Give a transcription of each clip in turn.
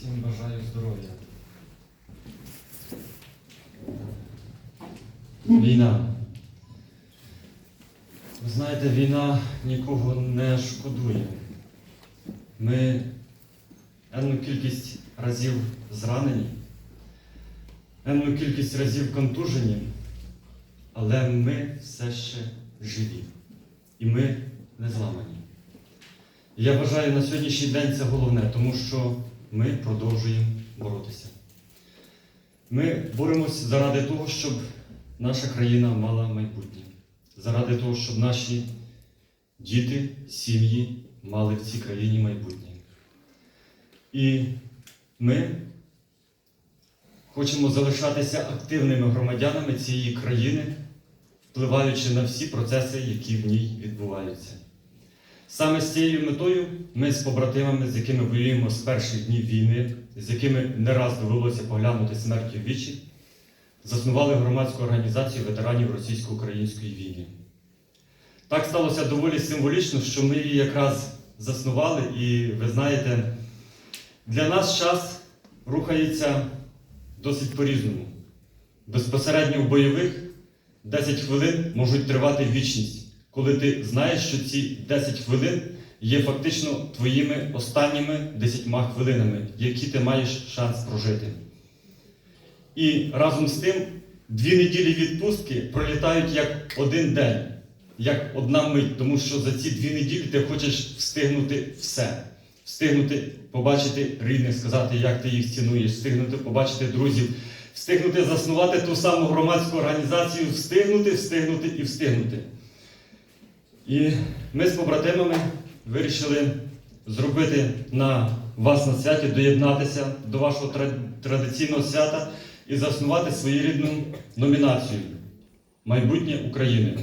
Всім бажаю здоров'я. Війна. Ви знаєте, війна нікого не шкодує. Ми енну кількість разів зранені, енну кількість разів контужені, але ми все ще живі. І ми не зламані. Я вважаю, на сьогоднішній день це головне, тому що ми продовжуємо боротися. Ми боремось заради того, щоб наша країна мала майбутнє, заради того, щоб наші діти, сім'ї мали в цій країні майбутнє. І ми хочемо залишатися активними громадянами цієї країни, впливаючи на всі процеси, які в ній відбуваються. Саме з цією метою ми з побратимами, з якими воюємо з перших днів війни, з якими не раз довелося поглянути смертю в вічі, заснували громадську організацію ветеранів російсько-української війни. Так сталося доволі символічно, що ми її якраз заснували, і ви знаєте, для нас час рухається досить по-різному. Безпосередньо в бойових 10 хвилин можуть тривати вічність коли ти знаєш, що ці 10 хвилин є фактично твоїми останніми 10 хвилинами, які ти маєш шанс прожити. І разом з тим дві неділі відпустки пролітають як один день, як одна мить, тому що за ці дві неділі ти хочеш встигнути все. Встигнути побачити рідних, сказати, як ти їх цінуєш, встигнути побачити друзів, встигнути заснувати ту саму громадську організацію, встигнути, встигнути і встигнути. І ми з побратимами вирішили зробити на вас на святі, доєднатися до вашого традиційного свята і заснувати своєрідну номінацію Майбутнє України,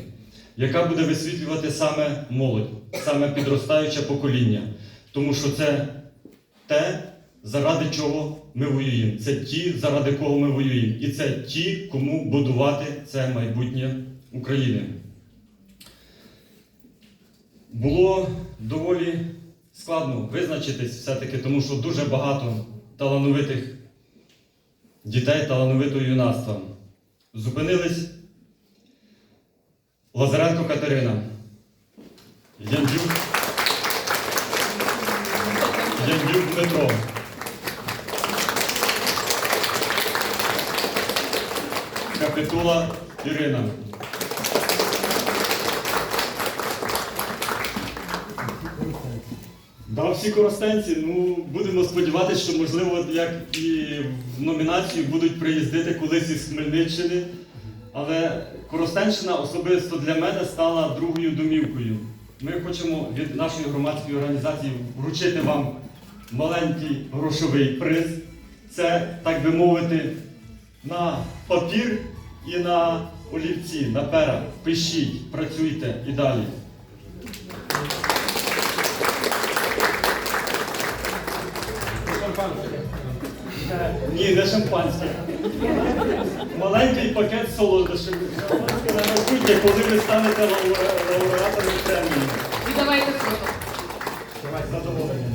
яка буде висвітлювати саме молодь, саме підростаюче покоління. Тому що це те, заради чого ми воюємо. Це ті, заради кого ми воюємо. І це ті, кому будувати це майбутнє України. Було доволі складно визначитись все-таки, тому що дуже багато талановитих дітей, талановитого юнацтва. Зупинились Лазаренко Катерина, Яндюк, Яндюк Дмитро. Капитула Ірина. Да, всі коростенці, ну будемо сподіватися, що можливо, як і в номінацію будуть приїздити колись із Хмельниччини. Але Коростенщина особисто для мене стала другою домівкою. Ми хочемо від нашої громадської організації вручити вам маленький грошовий приз. Це, так би мовити, на папір і на олівці, на пера. Пишіть, працюйте і далі. Ні, не шампанське. Маленький пакет солодощів. Шампанське на майбутнє, коли ви станете лауре- лауреатами премії. І давайте фото. Задоволення.